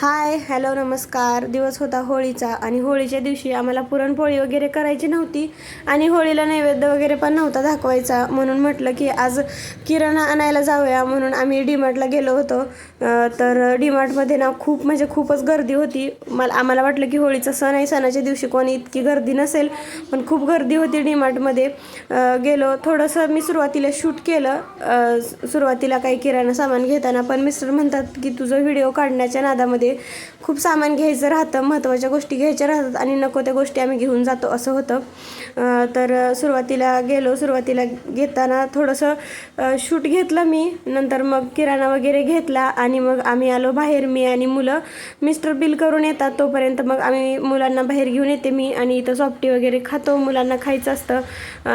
Hi hello नमस्कार. दिवस होता होळीचा आणि होळीच्या दिवशी आम्हाला पुरणपोळी वगैरे करायची नव्हती आणि होळीला नैवेद्य वगैरे पण नव्हता दाखवायचा. म्हणून म्हटलं की आज किराणा आणायला जाऊया म्हणून आम्ही डीमार्टला गेलो होतो. तर डीमार्टमध्ये ना खूप म्हणजे खूपच गर्दी होती. मला आम्हाला वाटलं की होळीचा सण आहे सणाच्या दिवशी कोणी इतकी गर्दी नसेल पण खूप गर्दी होती डीमार्टमध्ये. गेलो थोडंसं मी सुरुवातीला शूट केलं. सुरुवातीला काही किराणा सामान घेताना पण मिस्टर म्हणतात की तुझं व्हिडिओ काढण्याच्या नादामध्ये खूप सामान घ्यायचं राहतं महत्त्वाच्या गोष्टी घ्यायच्या राहतात आणि नको त्या गोष्टी आम्ही घेऊन जातो असं होतं. तर सुरुवातीला गेलो सुरुवातीला घेताना थोडंसं शूट घेतलं मी नंतर मग किराणा वगैरे घेतला आणि मग आम्ही आलो बाहेर मी आणि मुलं. मिस्टर बिल करून येतात तोपर्यंत मग आम्ही मुलांना बाहेर घेऊन येते मी आणि इथं सॉफ्टी वगैरे खातो मुलांना खायचं असतं.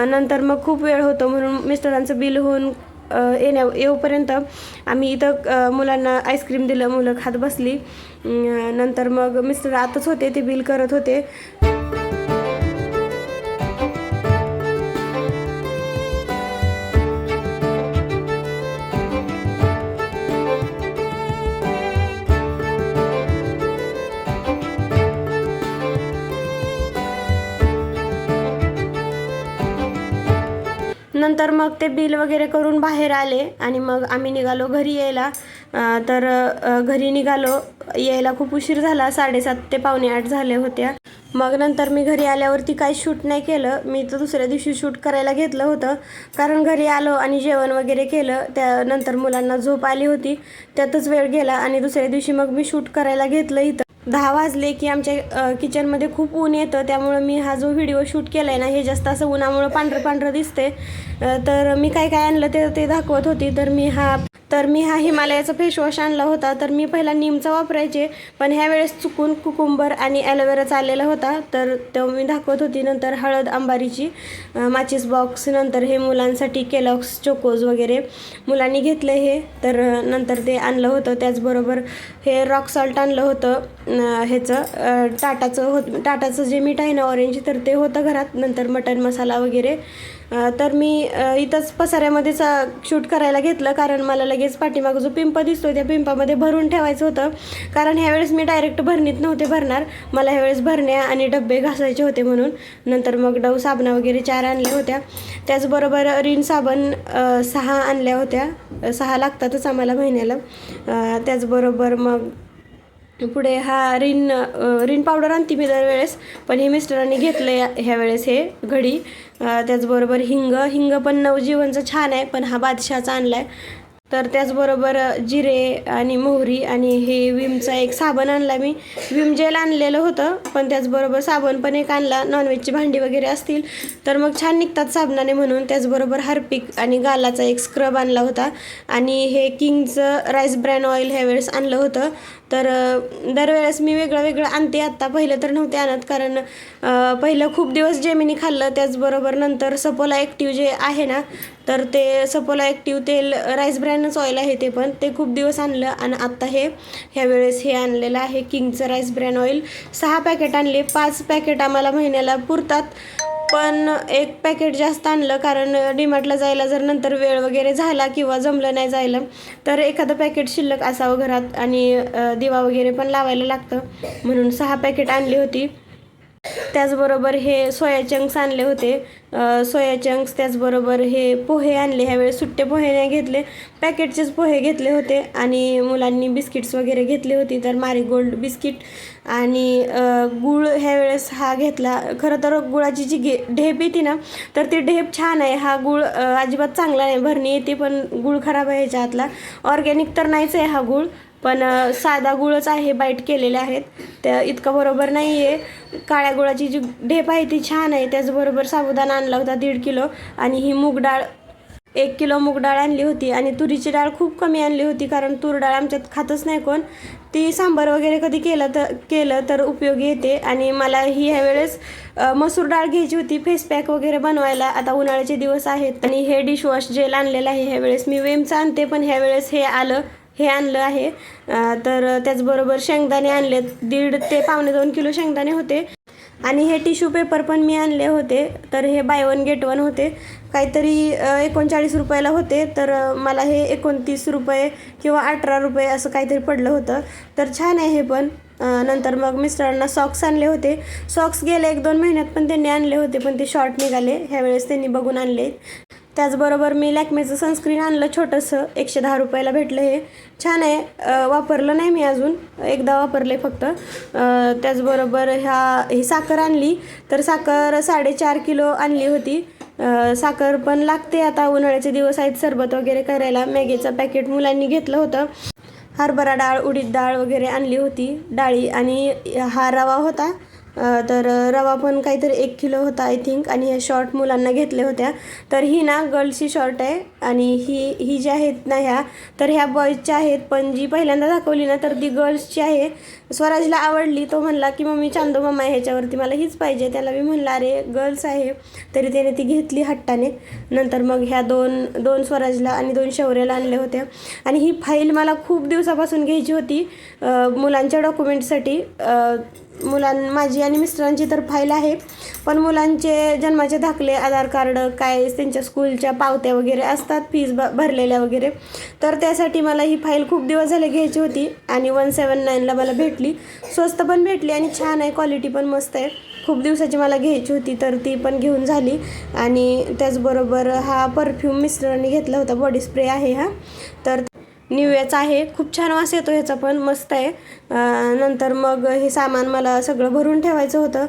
नंतर मग खूप वेळ होतो म्हणून मिस्टरांचं बिल होऊन येण्या येऊपर्यंत आम्ही इथं मुलांना आईस्क्रीम दिलं मुलं खात बसली. नंतर मग मिस्टर आतच होते ते बिल करत होते. नंतर मग ते बिल वगैरे करून बाहेर आले आणि मग आम्ही निघालो घरी यायला. तर घरी निघालो. यायला खूप उशीर झाला. साडेसात ते पावणे आठ झाले होत्या मग नंतर मी घरी आल्यावरती काही शूट नाही केलं. मी तर दुसऱ्या दिवशी शूट करायला घेतलं होतं. कारण घरी आलो आणि जेवण वगैरे केलं. त्यानंतर मुलांना झोप आली होती. त्यातच वेळ गेला आणि दुसऱ्या दिवशी मग मी शूट करायला घेतलं इथं. दहा वाजले की आमच्या किचनमध्ये खूप ऊन येतं. त्यामुळं मी हा जो व्हिडिओ शूट केला आहे ना हे जास्त असं उन्हामुळं पांढरं पांढरं दिसते तर मी काय काय आणलं ते ते दाखवत होती. तर मी हा तर मी हा हिमालयाचा फेसवॉश आणला होता. तर मी पहिला नीमचा वापरायचे पण ह्या वेळेस चुकून कुकुंबर आणि ॲलोवेरा चाललेला होता. तर तो मी दाखवत होती नंतर हळद अंबारीची माचीस बॉक्स नंतर हे मुलांसाठी केलॉक्स चोकोज वगैरे मुलांनी घेतलं हे. तर नंतर ते आणलं होतं. त्याचबरोबर हे रॉक सॉल्ट आणलं होतं. ह्याचं टाटाचं होत टाटाचं जे मीठ आहे ना ऑरेंज तर ते होतं घरात. नंतर मटन मसाला वगैरे. तर मी इथंच पसाऱ्यामध्येच शूट करायला घेतलं. कारण मला लगेच पाठीमागं जो पिंप दिसतो त्या पिंपामध्ये भरून ठेवायचं होतं. कारण ह्यावेळेस मी डायरेक्ट भरणीत नव्हते भरणार. मला ह्यावेळेस भरण्या आणि डब्बे घासायचे होते म्हणून. नंतर मग डव साबणा वगैरे चार आणल्या होत्या. त्याचबरोबर रिन साबण सहा आणल्या होत्या. सहा लागतातच आम्हाला महिन्याला. त्याचबरोबर मग पुढे हा रिन रिन पावडर आणते मी दरवेळेस. पण हे मिस्टरांनी घेतलं या ह्या वेळेस हे घडी. त्याचबरोबर हिंग. हिंग पण नवजीवनचं छान आहे. पण हा बादशहाचा आणला आहे तर त्याचबरोबर जिरे आणि मोहरी आणि हे विमचा एक साबण आणला मी. विम जेल आणलेलं होतं पण त्याचबरोबर साबण पण एक आणला. नॉनव्हेजची भांडी वगैरे असतील तर मग छान निघतात साबणाने म्हणून. त्याचबरोबर हार्पिक आणि गालाचा एक स्क्रब आणला होता. आणि हे किंगचं राईस ब्रॅन ऑइल ह्यावेळेस आणलं होतं. तर दरवेळेस मी वेगळं वेगळं आणते. आत्ता पहिलं तर नव्हते आणत कारण पहिलं खूप दिवस जेमिनी खाल्लं. त्याचबरोबर नंतर सपोला ॲक्टिव्ह जे आहे ना तर ते सपोला ॲक्टिव्ह तेल राईस ब्रँडच ऑइल आहे ते पण. ते खूप दिवस आणलं आणि आत्ता हे ह्या वेळेस हे आणलेलं आहे किंगचं राईस ब्रँड ऑइल. सहा पॅकेट आणले. पाच पॅकेट आम्हाला महिन्याला पुरतात. पण एक पॅकेट जास्त आणलं कारण डीमार्टला जायला जर नंतर वेळ वगैरे झाला किंवा जमलं नाही जायला तर एखादं पॅकेट शिल्लक असावं घरात आणि दिवा वगैरे पण लावायला लागतं. म्हणून सहा पॅकेट आणली होती. त्याचबरोबर हे सोया चंक्स आणले होते. सोया चंक्स त्याचबरोबर हे पोहे आणले. ह्यावेळेस सुट्टे पोहे नाही घेतले. पॅकेटचेच पोहे घेतले होते आणि मुलांनी बिस्किट्स वगैरे घेतली होती. तर मारीगोल्ड बिस्किट आणि गूळ ह्यावेळेस हा घेतला. खरं तर गुळाची जी घे ढेप येते ना तर ती ढेप छान आहे. हा गूळ अजिबात चांगला नाही. भरणी येते पण गूळ खराब आहे ह्याच्या आतला. ऑर्गॅनिक तर नाहीच आहे हा गूळ. पण साधा गुळच आहे बाईट केलेले आहेत. त्या इतका बरोबर नाही आहे काळ्या गुळाची जी ढेप आहे ती छान आहे. त्याचबरोबर साबुदाणा आणला होता दीड किलो. आणि ही मूग डाळ एक किलो मूग डाळ आणली होती. आणि तुरीची डाळ खूप कमी आणली होती कारण तूर डाळ आमच्यात खातच नाही कोण. ती सांबार वगैरे कधी केलं तर केलं तर उपयोगी येते. आणि मला ही ह्यावेळेस मसूर डाळ घ्यायची होती फेस पॅक वगैरे बनवायला. आता उन्हाळ्याचे दिवस आहेत. आणि हे डिशवॉश जेल आणलेलं आहे ह्यावेळेस मी वेमचं आणते पण ह्यावेळेस हे आलं. हे आणलं आहे. तर त्याचबरोबर शेंगदाणे आणले दीड ते पावणे दोन किलो शेंगदाणे होते. आणि हे टिश्यू पेपर पण मी आणले होते. तर हे बाय वन गेट वन होते. काहीतरी एकोणचाळीस रुपयाला होते. तर मला हे एकोणतीस रुपये किंवा अठरा रुपये असं काहीतरी पडलं होतं. तर छान आहे हे पण. नंतर मग मिस्टरांना सॉक्स आणले होते. सॉक्स गेले एक दोन महिन्यात पण त्यांनी आणले होते पण ते शॉर्ट निघाले. ह्यावेळेस त्यांनी बघून आणले. त्याचबरोबर मी लॅकमेचं सनस्क्रीन आणलं छोटंसं. एकशे दहा रुपयाला भेटलं हे. छान आहे. वापरलं नाही मी अजून. एकदा वापरले फक्त. त्याचबरोबर ह्या ही साखर आणली. तर साखर साडेचार किलो आणली होती. साखर पण लागते आता. उन्हाळ्याचे दिवस आहेत सरबत वगैरे करायला. मॅगीचं पॅकेट मुलांनी घेतलं होतं. हरभरा डाळ उडीद डाळ वगैरे आणली होती. डाळी आणि हा रवा होता. तर रवा पण काहीतरी एक किलो होता आय थिंक आणि हे शॉर्ट मुलांना घेतल्या होत्या. तर ही ना गर्ल्सची शॉर्ट आहे. आणि ही ही जी आहेत ना ह्या तर ह्या बॉईजच्या आहेत. पण जी पहिल्यांदा दाखवली ना तर ती गर्ल्सची आहे. स्वराजला आवडली. तो म्हणला की मम्मी चांदो मम्मा आहे ह्याच्यावरती. मला हीच पाहिजे. त्याला मी म्हणलं अरे गर्ल्स आहे. तरी त्याने ती घेतली हट्टाने. नंतर मग ह्या दोन दोन स्वराजला आणि दोन शौर्याला आणल्या होत्या. आणि ही फाईल मला खूप दिवसापासून घ्यायची होती मुलांच्या डॉक्युमेंटसाठी मुलां माझी आणि मिस्टरांची तर फाईल आहे. पण मुलांचे जन्माचे दाखले आधार कार्ड काय त्यांच्या स्कूलच्या पावत्या वगैरे असतात फीज ब भरलेल्या वगैरे. तर त्यासाठी मला ही फाईल खूप दिवस झाले घ्यायची होती आणि वन सेवन नाईनला मला भेटली. स्वस्त पण भेटली आणि छान आहे क्वालिटी पण मस्त आहे. खूप दिवसाची मला घ्यायची होती तर ती पण घेऊन झाली. आणि त्याचबरोबर हा परफ्यूम मिस्टरांनी घेतला होता बॉडी स्प्रे आहे हा. तर निव्याचा आहे. खूप छान वास येतो ह्याचा पण. मस्त आहे. नंतर मग हे सामान मला सगळं भरून ठेवायचं होतं.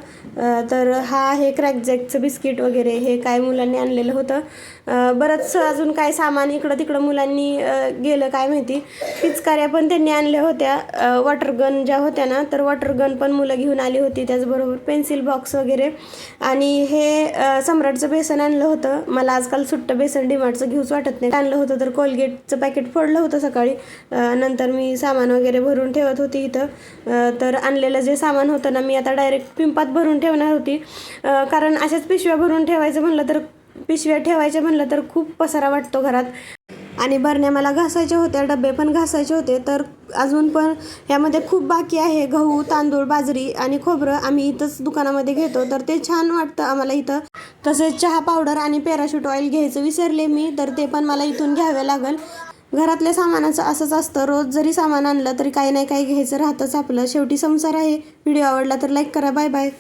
तर हा आहे क्रॅकजॅकचं बिस्किट वगैरे. हे काय मुलांनी आणलेलं होतं. बरंचसं बरंच अजून काय सामान इकडं तिकडं मुलांनी गेलं काय माहिती. पिचकाऱ्या पण त्यांनी आणल्या होत्या. वॉटर गन ज्या होत्या ना तर वॉटर गन पण मुलं घेऊन आली होती. त्याचबरोबर पेन्सिल बॉक्स वगैरे. आणि हे सम्राटचं बेसन आणलं होतं. मला आजकाल सुट्टं बेसन डिमार्टचं घेऊच वाटत नाही. आणलं होतं तर कोलगेटचं पॅकेट फोडलं होतं सकाळी नंतर मी सामान वगैरे भरून ठेवत होती इथं. तर आणलेलं जे सामान होतं ना मी आता डायरेक्ट पिंपात भरून ठेवणार होती. कारण अशाच पिशव्या भरून ठेवायचं म्हणलं तर पिशव्या ठेवायच्या म्हणलं तर खूप पसारा वाटतो घरात. आणि बरण्या मला घासायच्या होत्या डबे पण घासायचे होते. तर अजून पण ह्यामध्ये खूप बाकी आहे. गहू तांदूळ बाजरी आणि खोबरं आम्ही इथंच दुकानामध्ये घेतो. तर ते छान वाटतं आम्हाला इथं. तसेच चहा पावडर आणि पॅराशूट ऑइल घ्यायचं विसरले मी तर ते पण मला इथून घ्यावे लागेल. घरातल्या सामानाचं असंच असतं. रोज जरी सामान आणलं तरी काही नाही काही घ्यायचं राहतंच आपलं. शेवटी संसार आहे. व्हिडिओ आवडला तर लाईक करा. Bye bye